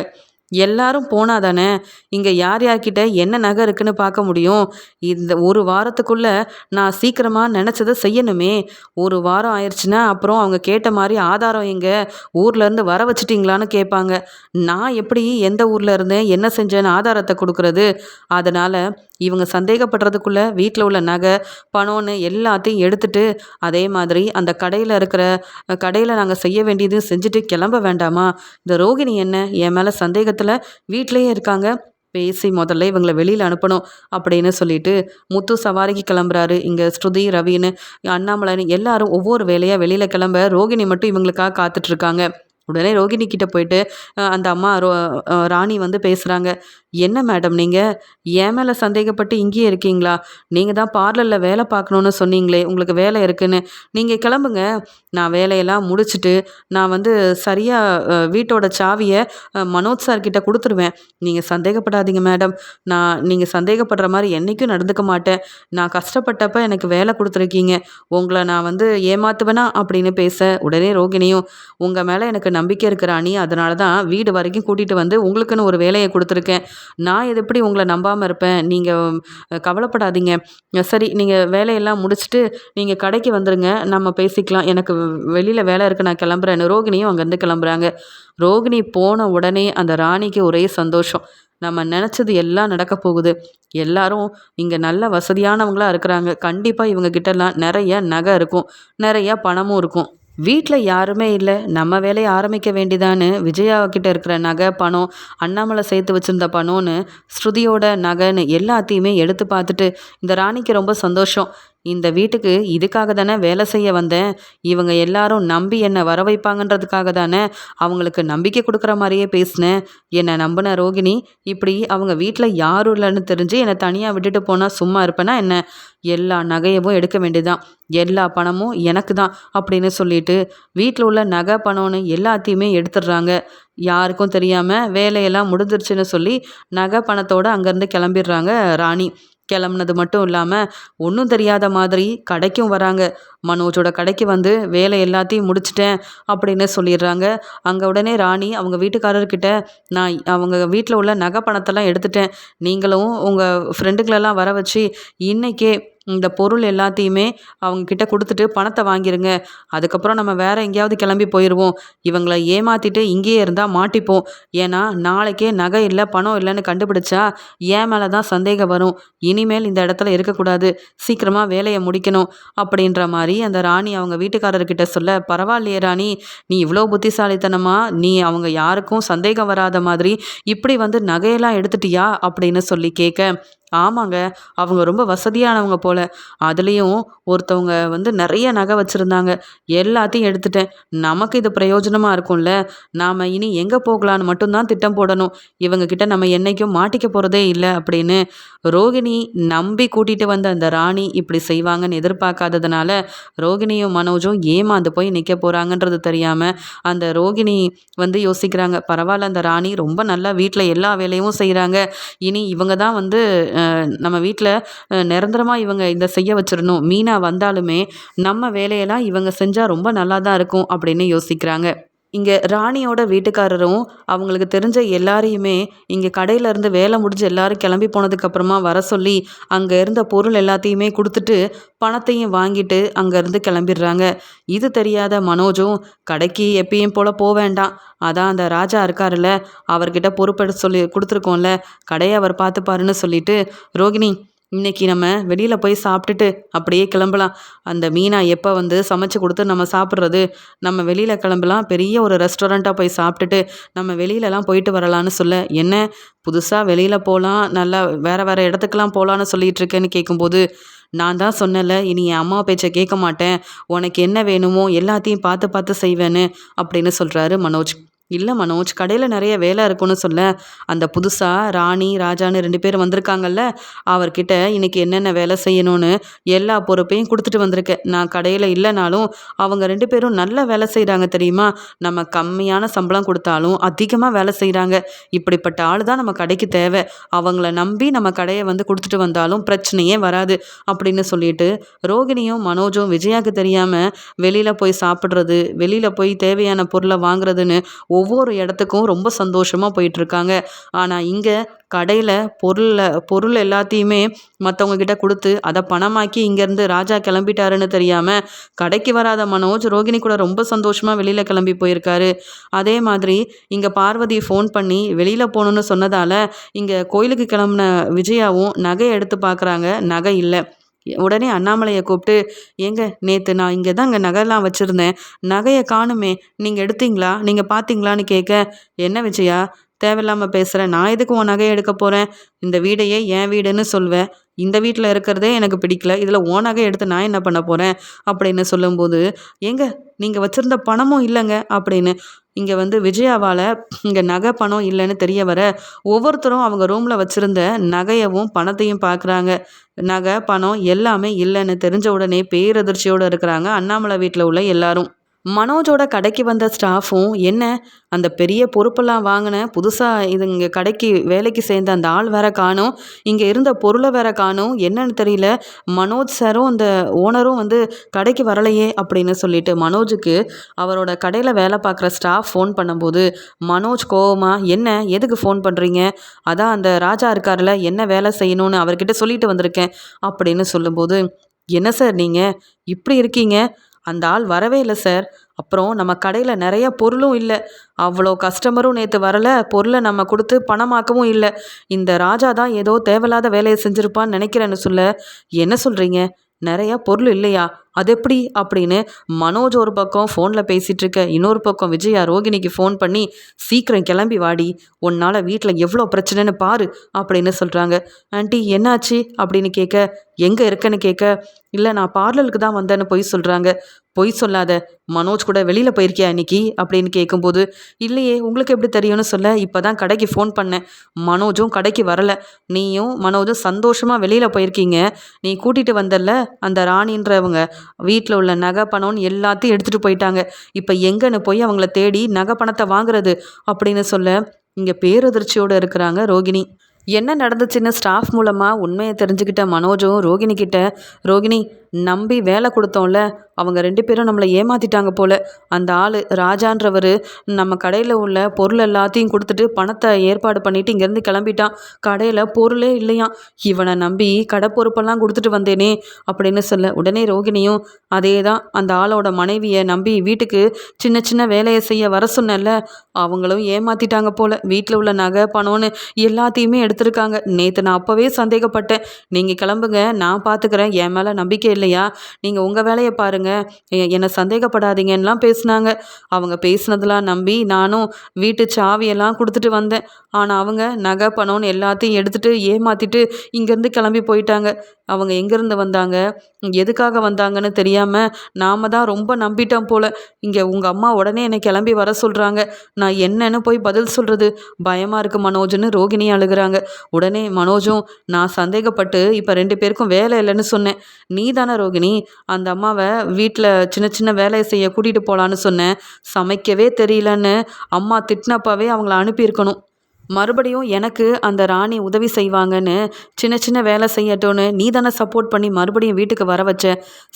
எல்லாரும் போனால் தானே இங்கே யார் யார்கிட்ட என்ன நகை இருக்குன்னு பார்க்க முடியும்? இந்த ஒரு வாரத்துக்குள்ளே நான் சீக்கிரமாக நினச்சதை செய்யணுமே. ஒரு வாரம் ஆயிடுச்சுன்னா அப்புறம் அவங்க கேட்ட மாதிரி ஆதாரம் எங்கே? ஊர்லேருந்து வர வச்சிட்டிங்களான்னு கேட்பாங்க. நான் எப்படி எந்த ஊரில் இருந்தேன் என்ன செஞ்சேன்னு ஆதாரத்தை கொடுக்குறது? அதனால் இவங்க சந்தேகப்படுறதுக்குள்ளே வீட்டில் உள்ள நகை பணம்னு எல்லாத்தையும் எடுத்துட்டு அதே மாதிரி அந்த கடையில் இருக்கிற கடையில் நாங்கள் செய்ய வேண்டியது செஞ்சுட்டு கிளம்ப வேண்டாமா? இந்த ரோகிணி என்ன? என் மேலே சந்தேகத்தில் வீட்லேயே இருக்காங்க. பேசி முதல்ல இவங்களை வெளியில் அனுப்பணும் அப்படின்னு சொல்லிட்டு முத்து சவாரிக்கு கிளம்புறாரு. இங்கே ஸ்ருதி ரவின்னு அண்ணாமலைன்னு எல்லாரும் ஒவ்வொரு வேலையாக வெளியில் கிளம்ப ரோகிணி மட்டும் இவங்களுக்காக காத்துட்ருக்காங்க உடனே ரோகிணி கிட்ட போயிட்டு அந்த அம்மா ரோ ராணி வந்து பேசுகிறாங்க என்ன மேடம் நீங்கள் என் மேலே சந்தேகப்பட்டு இங்கேயே இருக்கீங்களா? நீங்கள் தான் பார்லரில் வேலை பார்க்கணுன்னு சொன்னீங்களே உங்களுக்கு வேலை இருக்குன்னு. நீங்கள் கிளம்புங்க. நான் வேலையெல்லாம் முடிச்சுட்டு நான் வந்து சரியாக வீட்டோட சாவியை மனோஜ் சார் கொடுத்துருவேன். நீங்கள் சந்தேகப்படாதீங்க மேடம். நான் நீங்கள் சந்தேகப்படுற மாதிரி என்றைக்கும் நடந்துக்க மாட்டேன். நான் கஷ்டப்பட்டப்ப எனக்கு வேலை கொடுத்துருக்கீங்க. உங்களை நான் வந்து ஏமாத்துவேனா? அப்படின்னு பேச உடனே ரோகிணியும் உங்கள் மேலே எனக்கு நம்பிக்கை இருக்கிற அணி. அதனால தான் வீடு வரைக்கும் கூட்டிகிட்டு வந்து உங்களுக்குன்னு ஒரு வேலையை கொடுத்துருக்கேன். நான் இது எப்படி உங்களை நம்பாமல் இருப்பேன்? நீங்கள் கவலைப்படாதீங்க. சரி நீங்கள் வேலையெல்லாம் முடிச்சுட்டு நீங்கள் கடைக்கு வந்துடுங்க நம்ம பேசிக்கலாம். எனக்கு வெளியில் வேலை இருக்குது நான் கிளம்புறேன்னு ரோகிணியும் அங்கேருந்து கிளம்புறாங்க. ரோகிணி போன உடனே அந்த ராணிக்கு ஒரே சந்தோஷம். நம்ம நினச்சது எல்லாம் நடக்க போகுது. எல்லாரும் இங்கே நல்ல வசதியானவங்களாக இருக்கிறாங்க. கண்டிப்பாக இவங்க கிட்டலாம் நிறைய நகை இருக்கும். நிறைய பணமும் இருக்கும். வீட்டில் யாருமே இல்லை. நம்ம வேலையை ஆரம்பிக்க வேண்டிதான்னு விஜயாவகிட்ட இருக்கிற நகை பணம் அண்ணாமலை சேர்த்து வச்சிருந்த பணம்னு ஸ்ருதியோட நகைன்னு எல்லாத்தையுமே எடுத்து பார்த்துட்டு இந்த ராணிக்கு ரொம்ப சந்தோஷம். இந்த வீட்டுக்கு இதுக்காக தானே வேலை செய்ய வந்தேன். இவங்க எல்லாரும் நம்பி என்னை வர வைப்பாங்கன்றதுக்காக தானே அவங்களுக்கு நம்பிக்கை கொடுக்குற மாதிரியே பேசினேன். என்னை நம்பின ரோகிணி இப்படி அவங்க வீட்டில் யாரும் இல்லைன்னு தெரிஞ்சு என்னை தனியாக விட்டுட்டு போனால் சும்மா இருப்பேன்னா என்ன? எல்லா நகையவும் எடுக்க வேண்டியதுதான். எல்லா பணமும் எனக்கு தான் அப்படின்னு சொல்லிட்டு வீட்டில் உள்ள நகை பணம்னு எல்லாத்தையுமே எடுத்துடுறாங்க. யாருக்கும் தெரியாமல் வேலையெல்லாம் முடிஞ்சிருச்சுன்னு சொல்லி நகை பணத்தோடு அங்கேருந்து கிளம்பிடுறாங்க ராணி. கிளம்புனது மட்டும் இல்லாமல் ஒன்றும் தெரியாத மாதிரி கடைக்கும் வராங்க. மனோஜோட கடைக்கு வந்து வேலை எல்லாத்தையும் முடிச்சிட்டேன் அப்படின்னு சொல்லிடுறாங்க. அங்கே உடனே ராணி அவங்க வீட்டுக்காரர்கிட்ட நான் அவங்க வீட்டில் உள்ள நகை பணத்தெல்லாம் எடுத்துட்டேன். நீங்களும் உங்கள் ஃப்ரெண்டுகளெல்லாம் வர வச்சு இன்றைக்கே இந்த பொருள் எல்லாத்தையுமே அவங்க கிட்ட கொடுத்துட்டு பணத்தை வாங்கிடுங்க அதுக்கப்புறம் நம்ம வேற எங்கேயாவது கிளம்பி போயிடுவோம் இவங்களை ஏமாத்திட்டு இங்கேயே இருந்தால் மாட்டிப்போம். ஏன்னா நாளைக்கே நகை இல்லை பணம் இல்லைன்னு கண்டுபிடிச்சா ஏன் மேலே தான் சந்தேகம் வரும். இனிமேல் இந்த இடத்துல இருக்கக்கூடாது. சீக்கிரமாக வேலையை முடிக்கணும். அப்படின்ற மாதிரி அந்த ராணி அவங்க வீட்டுக்காரர்கிட்ட சொல்ல பரவாயில்லையே ராணி நீ இவ்வளோ புத்திசாலித்தனமா நீ அவங்க யாருக்கும் சந்தேகம் வராத மாதிரி இப்படி வந்து நகையெல்லாம் எடுத்துட்டியா? அப்படின்னு சொல்லி கேட்க ஆமாங்க. அவங்க ரொம்ப வசதியானவங்க போல. அதுலேயும் ஒருத்தவங்க வந்து நிறைய நகை வச்சுருந்தாங்க. எல்லாத்தையும் எடுத்துட்டேன். நமக்கு இது பிரயோஜனமாக இருக்கும்ல. நாம் இனி எங்கே போகலான்னு மட்டும்தான் திட்டம் போடணும். இவங்க கிட்ட நம்ம என்னைக்கும் மாட்டிக்க போகிறதே இல்லை அப்படின்னு ரோகிணி நம்பி கூட்டிகிட்டு வந்த அந்த ராணி இப்படி செய்வாங்கன்னு எதிர்பார்க்காததுனால ரோகிணியும் மனோஜும் ஏமாந்து போய் நிற்க போகிறாங்கன்றது தெரியாமல் அந்த ரோகிணி வந்து யோசிக்கிறாங்க. பரவாயில்ல அந்த ராணி ரொம்ப நல்லா வீட்டில் எல்லா வேலையும் செய்கிறாங்க இனி இவங்க தான் வந்து நம்ம வீட்டில் நிரந்தரமாக இவங்க இந்த செய்ய வச்சிடணும் மீனா வந்தாலுமே நம்ம வேலையெல்லாம் இவங்க செஞ்சால் ரொம்ப நல்லா தான் இருக்கும் அப்படின்னு யோசிக்கிறாங்க. இங்கே ராணியோட வீட்டுக்காரரும் அவங்களுக்கு தெரிஞ்ச எல்லாரையுமே இங்கே கடையிலேருந்து வேலை முடிஞ்சு எல்லாரும் கிளம்பி போனதுக்கப்புறமா வர சொல்லி அங்கே இருந்த பொருள் எல்லாத்தையுமே கொடுத்துட்டு பணத்தையும் வாங்கிட்டு அங்கேருந்து கிளம்பிடுறாங்க. இது தெரியாத மனோஜும் கடைக்கு எப்பயும் போல் போக வேண்டாம். அதான் அந்த ராஜா இருக்காருல்ல அவர்கிட்ட பொறுப்பெடுத்து சொல்லி கொடுத்துருக்கோம்ல கடையை அவர் பார்த்துப்பாருன்னு சொல்லிட்டு ரோகிணி இன்னைக்கு நம்ம வெளியில் போய் சாப்பிட்டுட்டு அப்படியே கிளம்பலாம். அந்த மீனா எப்போ வந்து சமைச்சு கொடுத்து நம்ம சாப்பிட்றது? நம்ம வெளியில் கிளம்பலாம் பெரிய ஒரு ரெஸ்டாரண்ட்டாக போய் சாப்பிட்டுட்டு நம்ம வெளியிலலாம் போயிட்டு வரலான்னு சொல்ல என்ன? புதுசாக வெளியில் போகலாம் நல்லா வேறு வேறு இடத்துக்கெலாம் போகலான்னு சொல்லிட்டு இருக்கேன்னு கேட்கும்போது நான் தான் சொன்னல இனி என் அம்மா பேச்சை கேட்க மாட்டேன். உனக்கு என்ன வேணுமோ எல்லாத்தையும் பார்த்து பார்த்து செய்வேன்னு அப்படின்னு சொல்கிறாரு மனோஜ். இல்லை மனோஜ் கடையில் நிறைய வேலை இருக்குன்னு சொல்ல. அந்த புதுசாக ராணி ராஜான்னு ரெண்டு பேர் வந்திருக்காங்கல்ல அவர்கிட்ட இன்னைக்கு என்னென்ன வேலை செய்யணும்னு எல்லா பொறுப்பையும் கொடுத்துட்டு வந்திருக்கேன். நான் கடையில் இல்லைனாலும் அவங்க ரெண்டு பேரும் நல்ல வேலை செய்கிறாங்க தெரியுமா? நம்ம கம்மியான சம்பளம் கொடுத்தாலும் அதிகமாக வேலை செய்கிறாங்க இப்படிப்பட்ட ஆள் தான் நம்ம கடைக்கு தேவை. அவங்கள நம்பி நம்ம கடையை வந்து கொடுத்துட்டு வந்தாலும் பிரச்சனையே வராது அப்படின்னு சொல்லிட்டு ரோகிணியும் மனோஜும் விஜயாவுக்கு தெரியாமல் வெளியில் போய் சாப்பிட்றது வெளியில் போய் தேவையான பொருளை வாங்குறதுன்னு ஒவ்வொரு இடத்துக்கும் ரொம்ப சந்தோஷமாக போயிட்டுருக்காங்க. ஆனால் இங்கே கடையில் பொருளில் பொருள் எல்லாத்தையுமே மற்றவங்க கிட்ட கொடுத்து அதை பணமாக்கி இங்கேருந்து ராஜா கிளம்பிட்டாருன்னு தெரியாமல் கடைக்கு வராத மனோஜ் ரோகிணி கூட ரொம்ப சந்தோஷமாக வெளியில் கிளம்பி போயிருக்காரு. அதே மாதிரி இங்கே பார்வதி ஃபோன் பண்ணி வெளியில் போகணுன்னு சொன்னதால் இங்கே கோயிலுக்கு கிளம்புன விஜயாவும் நகை எடுத்து பார்க்குறாங்க நகை இல்லை. உடனே அண்ணாமலையை கூப்பிட்டு ஏங்க நேற்று நான் இங்கே தான் இங்கே நகைலாம் வச்சுருந்தேன். நகையை காணுமே. நீங்கள் எடுத்தீங்களா? நீங்கள் பார்த்தீங்களான்னு கேட்க என்ன விஜயா? தேவையில்லாமல் பேசுகிறேன் நான் எதுக்கு உன் நகையை எடுக்க போகிறேன் இந்த வீடையே என் வீடுன்னு சொல்வேன் இந்த வீட்டில் இருக்கிறதே எனக்கு பிடிக்கல. இதில் உன் நகை எடுத்து நான் என்ன பண்ண போகிறேன் அப்படின்னு சொல்லும்போது ஏங்க நீங்கள் வச்சுருந்த பணமும் இல்லைங்க. அப்படின்னு இங்கே வந்து விஜயாவால் இங்கே நகை பணம் இல்லைன்னு தெரிய வர ஒவ்வொருத்தரும் அவங்க ரூமில் வச்சுருந்த நகையவும் பணத்தையும் பார்க்குறாங்க நகை பணம் எல்லாமே இல்லைன்னு தெரிஞ்ச உடனே பேரதிர்ச்சியோடு இருக்கிறாங்க. அண்ணாமலை வீட்டில் உள்ள எல்லாரும். மனோஜோட கடைக்கு வந்த ஸ்டாஃபும் என்ன அந்த பெரிய பொறுப்பெல்லாம் வாங்கின? புதுசாக இது இங்கே கடைக்கு வேலைக்கு சேர்ந்த அந்த ஆள் வேற காணும். இங்கே இருந்த பொருளை வேற காணும். என்னன்னு தெரியல. மனோஜ் சாரும் அந்த ஓனரும் வந்து கடைக்கு வரலையே அப்படின்னு சொல்லிட்டு மனோஜுக்கு அவரோட கடையில் வேலை பார்க்குற ஸ்டாஃப் ஃபோன் பண்ணும்போது மனோஜ் கோவமா என்ன எதுக்கு ஃபோன் பண்ணுறீங்க அதான் அந்த ராஜா இருக்கார்ல என்ன வேலை செய்யணும்னு அவர்கிட்ட சொல்லிட்டு வந்திருக்கேன் அப்படின்னு சொல்லும்போது என்ன சார் நீங்கள் இப்படி இருக்கீங்க? அந்த ஆள் வரவே இல்லை சார் அப்புறம் நம்ம கடையில் நிறைய பொருளும் இல்லை. அவ்வளோ கஸ்டமரும் நேற்று வரல. பொருளை நம்ம கொடுத்து பணமாக்கவும் இல்லை. இந்த ராஜா தான் ஏதோ தேவையில்லாத வேலையை செஞ்சுருப்பான்னு நினைக்கிறேன்னு சொல்ல என்ன சொல்கிறீங்க நிறையா பொருள் இல்லையா? அது எப்படி? அப்படின்னு மனோஜ் ஒரு பக்கம் ஃபோனில் பேசிகிட்டு இருக்க இன்னொரு பக்கம் விஜயா ரோகிணிக்கு ஃபோன் பண்ணி சீக்கிரம் கிளம்பி வாடி. உன்னால் வீட்டில் எவ்வளோ பிரச்சனைன்னு பாரு அப்படின்னு சொல்கிறாங்க ஆண்டி என்னாச்சு? அப்படின்னு கேட்க எங்கே இருக்கேன்னு கேட்க இல்லை நான் பார்லருக்கு தான் வந்தேன்னு பொய் சொல்கிறாங்க பொய் சொல்லாத மனோஜ் கூட வெளியில் போயிருக்கியா இன்னைக்கு? அப்படின்னு கேட்கும்போது இல்லையே உங்களுக்கு எப்படி தெரியும்னு சொல்ல இப்போ தான் கடைக்கு ஃபோன் பண்ணேன். மனோஜும் கடைக்கு வரலை. நீயும் மனோஜும் சந்தோஷமாக வெளியில் போயிருக்கீங்க. நீ கூட்டிகிட்டு வந்தல அந்த ராணின்றவங்க. வீட்டில் உள்ள நகை பணம்னு எல்லாத்தையும் எடுத்துகிட்டு போயிட்டாங்க. இப்போ எங்கன்னு போய் அவங்கள தேடி நகை பணத்தை வாங்குறது? அப்படின்னு சொல்ல இங்கே பேரதிர்ச்சியோடு இருக்கிறாங்க ரோகிணி. என்ன நடந்துச்சுன்னு ஸ்டாஃப் மூலமாக உண்மையை தெரிஞ்சுக்கிட்ட மனோஜும் ரோகிணி கிட்ட ரோகிணி நம்பி வேலை கொடுத்தோம்ல அவங்க ரெண்டு பேரும் நம்மளை ஏமாத்திட்டாங்க போல. அந்த ஆள் ராஜான்றவர் நம்ம கடையில் உள்ள பொருள் எல்லாத்தையும் கொடுத்துட்டு பணத்தை ஏற்பாடு பண்ணிட்டு இங்கேருந்து கிளம்பிட்டான். கடையில் பொருளே இல்லையாம். இவனை நம்பி கடை பொறுப்பெல்லாம் கொடுத்துட்டு வந்தேனே அப்படின்னு சொல்ல உடனே ரோகிணியும் அதே தான் அந்த ஆளோட மனைவியை நம்பி வீட்டுக்கு சின்ன சின்ன வேலையை செய்ய வர சொன்னேன்ல. அவங்களும் ஏமாத்திட்டாங்க போல. வீட்டில் உள்ள நகை பணம்னு எல்லாத்தையுமே எடுத்திருக்காங்க. நேற்று நான் அப்போவே சந்தேகப்பட்டேன். நீங்கள் கிளம்புங்க நான் பார்த்துக்கிறேன் என் மேலே நம்பிக்கை இல்லையா? நீங்கள் உங்கள் வேலையை பாருங்கள் என்னை சந்தேகப்படாதீங்கன்னெலாம் பேசினாங்க. அவங்க பேசினதெல்லாம் நம்பி நானும் வீட்டு சாவியெல்லாம் கொடுத்துட்டு வந்தேன். ஆனால் அவங்க நகை பணம்னு எல்லாத்தையும் எடுத்துகிட்டு ஏமாற்றிட்டு இங்கேருந்து கிளம்பி போயிட்டாங்க. அவங்க எங்கேருந்து வந்தாங்க? எதுக்காக வந்தாங்கன்னு தெரியாமல் நாம் தான் ரொம்ப நம்பிட்டோம் போல். இங்கே உங்கள் அம்மா உடனே என்னை கிளம்பி வர சொல்கிறாங்க நான் என்னன்னு போய் பதில் சொல்கிறது பயமாக இருக்குது மனோஜ்னு ரோகிணி அழுகிறாங்க. உடனே மனோஜும் நான் சந்தேகப்பட்டு இப்போ ரெண்டு பேருக்கும் வேலை இல்லைன்னு சொன்னேன். நீ தானே ரோகிணி? அந்த அம்மாவை வீட்டில் சின்ன சின்ன வேலையை செய்ய கூட்டிகிட்டு போகலான்னு சொன்னேன். சமைக்கவே தெரியலன்னு அம்மா திட்டினப்பாவே அவங்கள அனுப்பியிருக்கணும். மறுபடியும் எனக்கு அந்த ராணி உதவி செய்வாங்கன்னு சின்ன சின்ன வேலை செய்யட்டும்னு நீ தானே சப்போர்ட் பண்ணி மறுபடியும் வீட்டுக்கு வர வச்ச.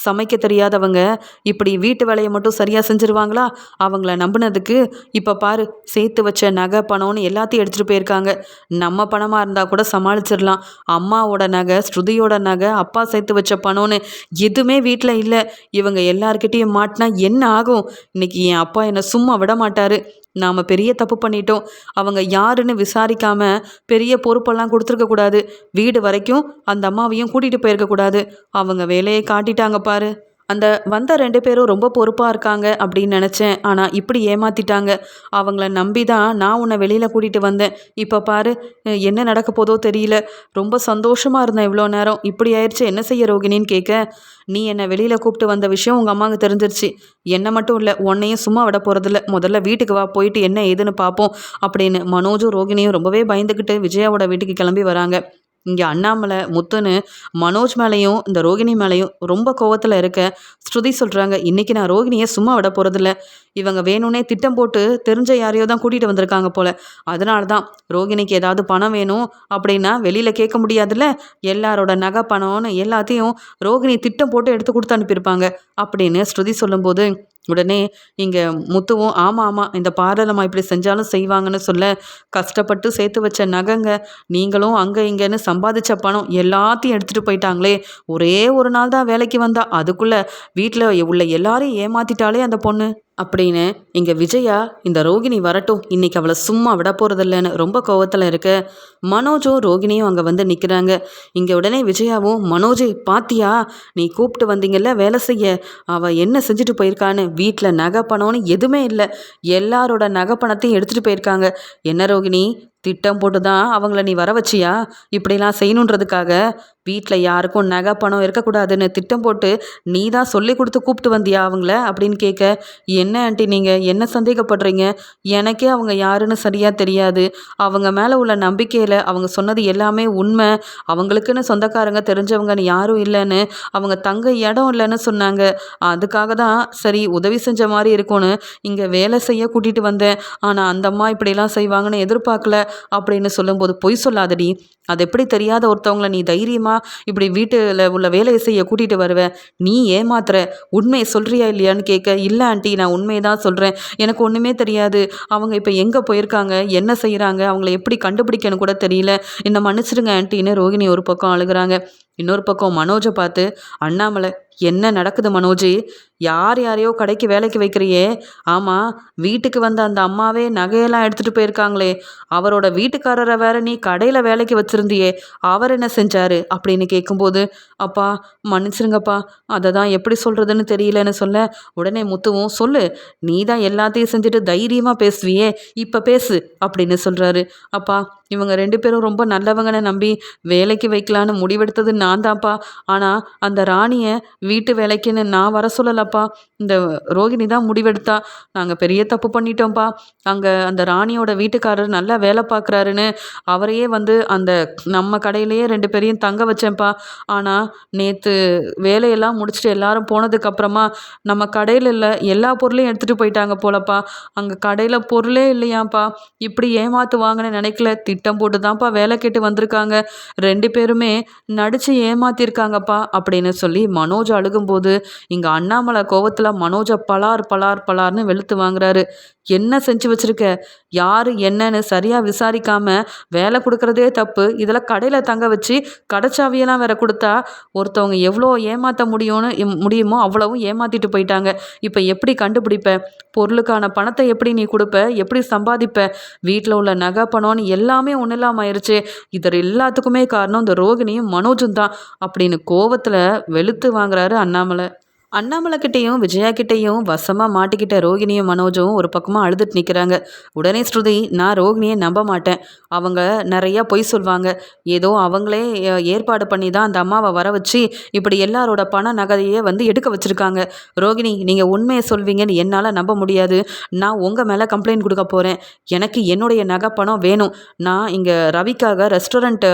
சமைக்க தெரியாதவங்க இப்படி வீட்டு வேலையை மட்டும் சரியாக செஞ்சுருவாங்களா? அவங்கள நம்பினதுக்கு இப்போ பாரு சேர்த்து வச்ச நகை பணம்னு எல்லாத்தையும் எடுத்துகிட்டு போயிருக்காங்க. நம்ம பணமாக இருந்தால் கூட சமாளிச்சிடலாம். அம்மாவோட நகை ஸ்ருதியோட நகை அப்பா சேர்த்து வச்ச பணம்னு எதுவுமே வீட்டில் இல்லை. இவங்க எல்லார்கிட்டேயும் மாட்டினா என்ன ஆகும்? இன்னைக்கு என் அப்பா என்னை சும்மா விட மாட்டார் நாம் பெரிய தப்பு பண்ணிட்டோம். அவங்க யாருன்னு விசாரிக்காம பெரிய பொறுப்பெல்லாம் கொடுத்துருக்கக்கூடாது வீடு வரைக்கும் அந்த அம்மாவையும் கூட்டிகிட்டு போயிருக்கக்கூடாது அவங்க வேலையை காட்டிட்டாங்க பாரு. அந்த வந்த ரெண்டு பேரும் ரொம்ப பொறுப்பாக இருக்காங்க அப்படின்னு நினச்சேன். ஆனால் இப்படி ஏமாத்திட்டாங்க. அவங்கள நம்பி தான் நான் உன்னை வெளியில் கூட்டிகிட்டு வந்தேன். இப்போ பாரு என்ன நடக்க போதோ தெரியல. ரொம்ப சந்தோஷமாக இருந்தேன் இவ்வளோ நேரம். இப்படி ஆயிடுச்சு என்ன செய்ய ரோகிணின்னு கேட்க நீ என்னை வெளியில் கூப்பிட்டு வந்த விஷயம் உங்கள் அம்மாவுக்கு தெரிஞ்சிருச்சு. என்னை மட்டும் இல்லை உன்னையும் சும்மா விட போகிறதில்ல முதல்ல வீட்டுக்கு வா போயிட்டு என்ன ஏதுன்னு பார்ப்போம் அப்படின்னு மனோஜும் ரோகிணியும் ரொம்பவே பயந்துக்கிட்டு விஜயாவோட வீட்டுக்கு கிளம்பி வராங்க. இங்கே அண்ணாமலை முத்துன்னு மனோஜ் மேலேயும் இந்த ரோகிணி மேலேயும் ரொம்ப கோவத்தில் இருக்க ஸ்ருதி சொல்கிறாங்க இன்றைக்கி நான் ரோகிணியை சும்மா விட போகிறதில்ல இவங்க வேணும்னே திட்டம் போட்டு தெரிஞ்ச யாரையோ தான் கூட்டிகிட்டு வந்திருக்காங்க போல். அதனால தான் ரோகிணிக்கு ஏதாவது பணம் வேணும் அப்படின்னா வெளியில் கேட்க முடியாதுல்ல? எல்லாரோட நகை பணம்னு எல்லாத்தையும் ரோகிணி திட்டம் போட்டு எடுத்து கொடுத்து அனுப்பியிருப்பாங்க அப்படின்னு ஸ்ருதி சொல்லும்போது உடனே இங்கே முத்துவும் ஆமாம் ஆமாம் இந்த பாரலம்மா இப்படி செஞ்சாலும் செய்வாங்கன்னு சொல்ல கஷ்டப்பட்டு சேர்த்து வச்ச நகைங்க நீங்களும் அங்கே இங்கேன்னு சம்பாதிச்ச பணம் எல்லாத்தையும் எடுத்துகிட்டு போயிட்டாங்களே. ஒரே ஒரு நாள் தான் வேலைக்கு வந்தா அதுக்குள்ளே வீட்டில் உள்ள எல்லாரையும் ஏமாத்திட்டாலே அந்த பொண்ணு. அப்படின்னு இங்கே விஜயா இந்த ரோகிணி வரட்டும். இன்னைக்கு அவளை சும்மா விட போகிறதில்லன்னு ரொம்ப கோவத்தில் இருக்க மனோஜும் ரோகிணியும் அங்கே வந்து நிற்கிறாங்க இங்கே உடனே விஜயாவும் மனோஜ் பாத்தியா? நீ கூப்பிட்டு வந்தீங்கல்ல வேலை செய்ய. அவள் என்ன செஞ்சுட்டு போயிருக்கான்னு? வீட்டில் நகை பணம்னு எதுவுமே இல்லை. எல்லாரோட நகை பணத்தையும் எடுத்துகிட்டு போயிருக்காங்க. என்ன ரோகிணி? திட்டம் போட்டு தான் அவங்கள நீ வர வச்சியா? இப்படிலாம் செய்யணுன்றதுக்காக வீட்டில் யாருக்கும் நகை பணம் இருக்கக்கூடாதுன்னு திட்டம் போட்டு நீ தான் சொல்லி கொடுத்து கூப்பிட்டு வந்தியா அவங்கள? அப்படின்னு கேட்க என்ன ஆண்டி நீங்கள் என்ன சந்தேகப்படுறீங்க? எனக்கே அவங்க யாருன்னு சரியாக தெரியாது. அவங்க மேலே உள்ள நம்பிக்கையில் அவங்க சொன்னது எல்லாமே உண்மை. அவங்களுக்குன்னு சொந்தக்காரங்க தெரிஞ்சவங்கன்னு யாரும் இல்லைன்னு அவங்க தங்க இடம் இல்லைன்னு சொன்னாங்க. அதுக்காக தான் சரி உதவி செஞ்ச மாதிரி இருக்கும்னு இங்கே வேலை செய்ய கூட்டிகிட்டு வந்தேன். ஆனால் அந்த அம்மா இப்படிலாம் செய்வாங்கன்னு எதிர்பார்க்கல. அப்படின்னு சொல்லும்போது பொய் சொல்லாதடி. அது எப்படி தெரியாத ஒருத்தவங்களை நீ தைரியமாக இப்படி வீட்டில் உள்ள வேலையை செய்ய கூட்டிகிட்டு வருவ? நீ ஏமாத்துற. உண்மையை சொல்கிறியா இல்லையான்னு கேட்க இல்லை ஆண்டி நான் உண்மையை தான் சொல்கிறேன் எனக்கு ஒன்றுமே தெரியாது. அவங்க இப்போ எங்கே போயிருக்காங்க? என்ன செய்கிறாங்க அவங்கள எப்படி கண்டுபிடிக்கணும் கூட தெரியல. என்னை மன்னிச்சிடுங்க ஆண்டின்னு ரோகிணி ஒரு பக்கம் அழுகுறாங்க. இன்னொரு பக்கம் மனோஜை பார்த்து அண்ணாமலை என்ன நடக்குது மனோஜ்? யார் யாரையோ கடைக்கு வேலைக்கு வைக்கிறியே? ஆமாம் வீட்டுக்கு வந்த அந்த அம்மாவே நகையெல்லாம் எடுத்துகிட்டு போயிருக்காங்களே. அவரோட வீட்டுக்காரரை வேற நீ கடையில் வேலைக்கு வச்சுருந்தியே. அவர் என்ன செஞ்சார்? அப்படின்னு கேட்கும்போது அப்பா மன்னிச்சிருங்கப்பா. அதை தான் எப்படி சொல்கிறதுன்னு தெரியலன்னு சொல்ல உடனே முத்துவும் சொல்லு நீ தான் எல்லாத்தையும் செஞ்சுட்டு தைரியமாக பேசுவியே இப்போ பேசு அப்படின்னு சொல்கிறாரு அப்பா இவங்க ரெண்டு பேரும் ரொம்ப நல்லவங்கன்னு நம்பி வேலைக்கு வைக்கலான்னு முடிவெடுத்தது நான் தான்ப்பா ஆனால் அந்த ராணியை வீட்டு வேலைக்குன்னு நான் வர சொல்லலப்பா. இந்த ரோகிணி தான் முடிவெடுத்தா. நாங்கள் பெரிய தப்பு பண்ணிட்டோம்ப்பா. அங்கே அந்த ராணியோட வீட்டுக்காரர் நல்லா வேலை பார்க்குறாருன்னு அவரையே வந்து அந்த நம்ம கடையிலேயே ரெண்டு பேரையும் தங்க வச்சேன்ப்பா. ஆனால் நேற்று வேலையெல்லாம் முடிச்சுட்டு எல்லாரும் போனதுக்கப்புறமா நம்ம கடையில் இல்லை எல்லா பொருளையும் எடுத்துகிட்டு போயிட்டாங்க போலப்பா. அங்கே கடையில் பொருளே இல்லையாப்பா இப்படி ஏமாற்றுவாங்கன்னு நினைக்கல திட்டம் போட்டு தான்ப்பா வேலை கேட்டு வந்திருக்காங்க. ரெண்டு பேருமே நடித்து ஏமாத்திருக்காங்கப்பா அப்படின்னு சொல்லி மனோஜ் அழுகும்போது இங்கே அண்ணாமலை கோவத்தில் மனோஜை பலார் பலார் பலார்னு வெளுத்து வாங்குறாரு. என்ன செஞ்சு வச்சிருக்க? யார் என்னன்னு சரியாக விசாரிக்காம வேலை கொடுக்குறதே தப்பு. இதில் கடையில் தங்க வச்சு கடைச்சாவியெல்லாம் வேற கொடுத்தா ஒருத்தவங்க எவ்வளோ ஏமாற்ற முடியும்னு முடியுமோ அவ்வளவும் ஏமாத்திட்டு போயிட்டாங்க. இப்போ எப்படி கண்டுபிடிப்ப? பொருளுக்கான பணத்தை எப்படி நீ கொடுப்ப? எப்படி சம்பாதிப்ப? வீட்டில் உள்ள நகை பணம்னு எல்லாமே ஒன்றும் இல்லாமல் ஆயிடுச்சு இதர் எல்லாத்துக்குமே காரணம் இந்த ரோகிணியும் மனோஜும் தான். அப்படின்னு கோவத்தில் வெளுத்து வாங்குறாரு அண்ணாமலை. அண்ணாமலைக்கிட்டேயும் விஜயா கிட்டேயும் வசமாக மாட்டிக்கிட்ட ரோகிணியும் மனோஜும் ஒரு பக்கமாக அழுதுட்டு நிற்கிறாங்க உடனே ஸ்ருதி நான் ரோகிணியை நம்ப மாட்டேன். அவங்க நிறையா பொய் சொல்லுவாங்க ஏதோ அவங்களே ஏற்பாடு பண்ணி தான் அந்த அம்மாவை வர வச்சு இப்படி எல்லாரோட பண நகையை வந்து எடுக்க வச்சுருக்காங்க. ரோகிணி நீங்கள் உண்மையை சொல்வீங்கன்னு என்னால் நம்ப முடியாது. நான் உங்கள் மேலே கம்ப்ளைண்ட் கொடுக்க போகிறேன் எனக்கு என்னுடைய நகை பணம் வேணும். நான் இங்கே ரவிக்காக ரெஸ்டாரண்ட்டு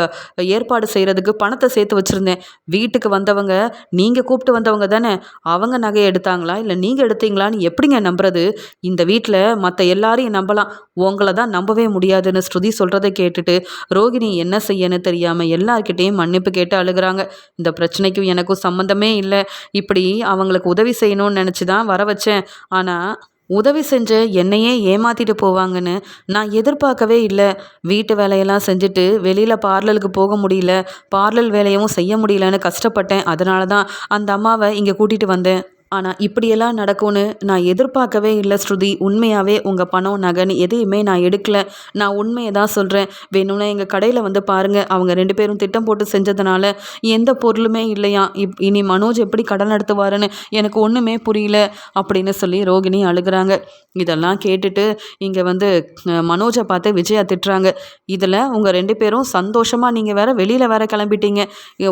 ஏற்பாடு செய்கிறதுக்கு பணத்தை சேர்த்து வச்சுருந்தேன். வீட்டுக்கு வந்தவங்க நீங்கள் கூப்பிட்டு வந்தவங்க தானே. அவங்க நகையை எடுத்தாங்களா? இல்லை நீங்கள் எடுத்தீங்களான்னு எப்படிங்க நம்புறது? இந்த வீட்டில் மற்ற எல்லாரையும் நம்பலாம். உங்களை தான் நம்பவே முடியாதுன்னு ஸ்ருதி சொல்கிறத கேட்டுட்டு ரோகிணி என்ன செய்யன்னு தெரியாமல் எல்லார்கிட்டேயும் மன்னிப்பு கேட்டு அழுகுறாங்க. இந்த பிரச்சனைக்கும் எனக்கும் சம்மந்தமே இல்லை. இப்படி அவங்களுக்கு உதவி செய்யணும்னு நினச்சி தான் வர வச்சேன். ஆனால் உதவி செஞ்ச என்னையே ஏமாத்திட்டு போவாங்கன்னு நான் எதிர்பார்க்கவே இல்லை. வீட்டு வேலையெல்லாம் செஞ்சுட்டு வெளியில் பார்லருக்கு போக முடியல. பார்லர் வேலையும் செய்ய முடியலன்னு கஷ்டப்பட்டேன். அதனால தான் அந்த அம்மாவை இங்கே கூட்டிகிட்டு வந்தேன். ஆனால் இப்படியெல்லாம் நடக்கும்னு நான் எதிர்பார்க்கவே இல்லை ஸ்ருதி. உண்மையாகவே உங்கள் பணம் நகைன்னு எதையுமே நான் எடுக்கல. நான் உண்மையை தான் சொல்கிறேன் வேணும்னா எங்கள் கடையில் வந்து பாருங்கள் அவங்க ரெண்டு பேரும் திட்டம் போட்டு செஞ்சதுனால எந்த பொருளுமே இல்லையா? இப் இனி மனோஜ் எப்படி கடன் நடத்துவாருன்னு எனக்கு ஒன்றுமே புரியல அப்படின்னு சொல்லி ரோகிணி அழுகுறாங்க. இதெல்லாம் கேட்டுட்டு இங்கே வந்து மனோஜை பார்த்து விஜயா திட்டுறாங்க. இதில் உங்கள் ரெண்டு பேரும் சந்தோஷமாக நீங்கள் வேற வெளியில் வேற கிளம்பிட்டீங்க.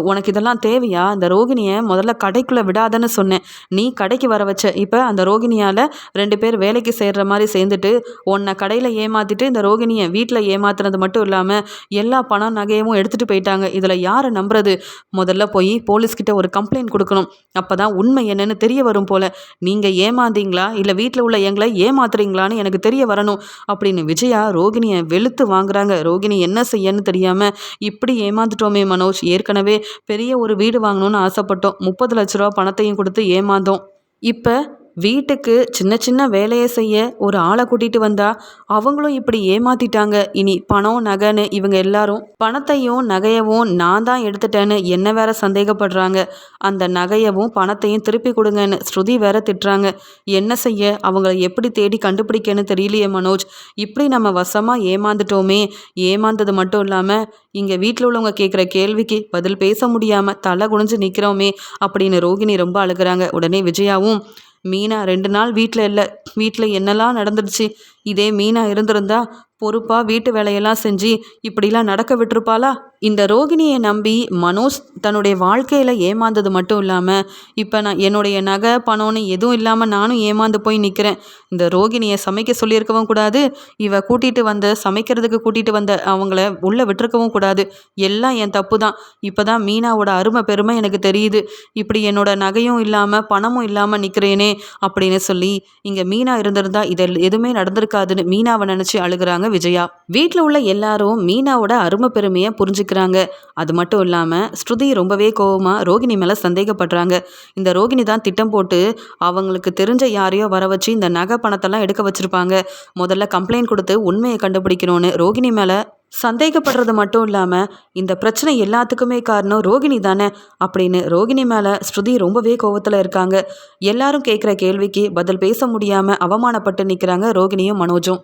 உனக்கு இதெல்லாம் தேவையா? இந்த ரோகிணியை முதல்ல கடைக்குள்ளே விடாதன்னு சொன்னேன். நீ கடைக்கு வர வச்ச. இப்போ அந்த ரோகிணியால் ரெண்டு பேர் வேலைக்கு சேர்ற மாதிரி சேர்ந்துட்டு உன்னை கடையில் ஏமாற்றிட்டு இந்த ரோகிணியை வீட்டில் ஏமாத்துனது மட்டும் இல்லாமல் எல்லா பணம் நகையவும் எடுத்துகிட்டு போயிட்டாங்க. இதில் யாரை நம்புறது? முதல்ல போய் போலீஸ்கிட்ட ஒரு கம்ப்ளைண்ட் கொடுக்கணும். அப்போ தான் உண்மை என்னன்னு தெரிய வரும் போல். நீங்கள் ஏமாந்தீங்களா? இல்லை வீட்டில் உள்ள எங்களை ஏமாத்துறீங்களான்னு எனக்கு தெரிய வரணும். அப்படின்னு விஜயா ரோகிணியை வெளுத்து வாங்குறாங்க. ரோகிணி என்ன செய்யன்னு தெரியாமல் இப்படி ஏமாந்துட்டோமே மனோஜ். ஏற்கனவே பெரிய ஒரு வீடு வாங்கணும்னு ஆசைப்பட்டோம். முப்பது லட்ச ரூபா பணத்தையும் கொடுத்து ஏமாந்தோம். இப்போ வீட்டுக்கு சின்ன சின்ன வேலையை செய்ய ஒரு ஆளை கூட்டிகிட்டு வந்தா அவங்களும் இப்படி ஏமாத்திட்டாங்க. இனி பணம் நகைன்னு இவங்க எல்லாரும் பணத்தையும் நகையவும் நான் தான் எடுத்துட்டேன்னு என்ன வேற சந்தேகப்படுறாங்க. அந்த நகையவும் பணத்தையும் திருப்பி கொடுங்கன்னு ஸ்ருதி வேற திட்டுறாங்க. என்ன செய்ய? அவங்கள எப்படி தேடி கண்டுபிடிக்கன்னு தெரியலையே மனோஜ். இப்படி நம்ம வசமாக ஏமாந்துட்டோமே. ஏமாந்தது மட்டும் இல்லாமல் இங்கே வீட்டில் உள்ளவங்க கேட்குற கேள்விக்கு பதில் பேச முடியாமல் தலை குனிஞ்சு நிற்கிறோமே அப்படின்னு ரோகிணி ரொம்ப அழுகுறாங்க. உடனே விஜயாவும் மீனா ரெண்டு நாள் வீட்டில் இல்லை. வீட்டில் என்னெல்லாம் நடந்துடுச்சு? இதே மீனா இருந்திருந்தா பொறுப்பாக வீட்டு வேலையெல்லாம் செஞ்சு இப்படிலாம் நடக்க விட்டுருப்பாளா? இந்த ரோகிணியை நம்பி மனோஜ் தன்னுடைய வாழ்க்கையில் ஏமாந்தது மட்டும் இல்லாமல் இப்போ நான் என்னுடைய நகை பணம்னு எதுவும் இல்லாமல் நானும் ஏமாந்து போய் நிற்கிறேன் இந்த ரோகிணியை சமைக்க சொல்லியிருக்கவும் கூடாது. இவ கூட்டிகிட்டு வந்த சமைக்கிறதுக்கு கூட்டிகிட்டு வந்த அவங்கள உள்ளே விட்டுருக்கவும் கூடாது. எல்லாம் என் தப்பு தான் இப்போ தான் மீனாவோட அருமை பெருமை எனக்கு தெரியுது. இப்படி என்னோட நகையும் இல்லாமல் பணமும் இல்லாமல் நிற்கிறேனே அப்படின்னு சொல்லி இங்கே மீனா இருந்திருந்தா இதில் எதுவுமே இருக்காதுன்னு மீனாவை நினச்சி அழுகிறாங்க விஜயா. வீட்டில் உள்ள எல்லாரும் மீனாவோட அருமை பெருமையை புரிஞ்சுக்கிறாங்க. அது மட்டும் இல்லாமல் ஸ்ருதி ரொம்பவே கோவமாக ரோகிணி மேலே சந்தேகப்படுறாங்க. இந்த ரோகிணி தான் திட்டம் போட்டு அவங்களுக்கு தெரிஞ்ச யாரையோ வர வச்சு இந்த நகை பணத்தெல்லாம் எடுக்க வச்சுருப்பாங்க. முதல்ல கம்ப்ளைண்ட் கொடுத்து உண்மையை கண்டுபிடிக்கணும்னு ரோகிணி மேலே சந்தேகப்படுறது மட்டும் இல்லாமல் இந்த பிரச்சனை எல்லாத்துக்குமே காரணம் ரோகிணி தானே? அப்படின்னு ரோகிணி மேலே ஸ்ருதி ரொம்பவே கோவத்தில் இருக்காங்க. எல்லாரும் கேட்குற கேள்விக்கு பதில் பேச முடியாமல் அவமானப்பட்டு நிற்கிறாங்க ரோகிணியும் மனோஜும்.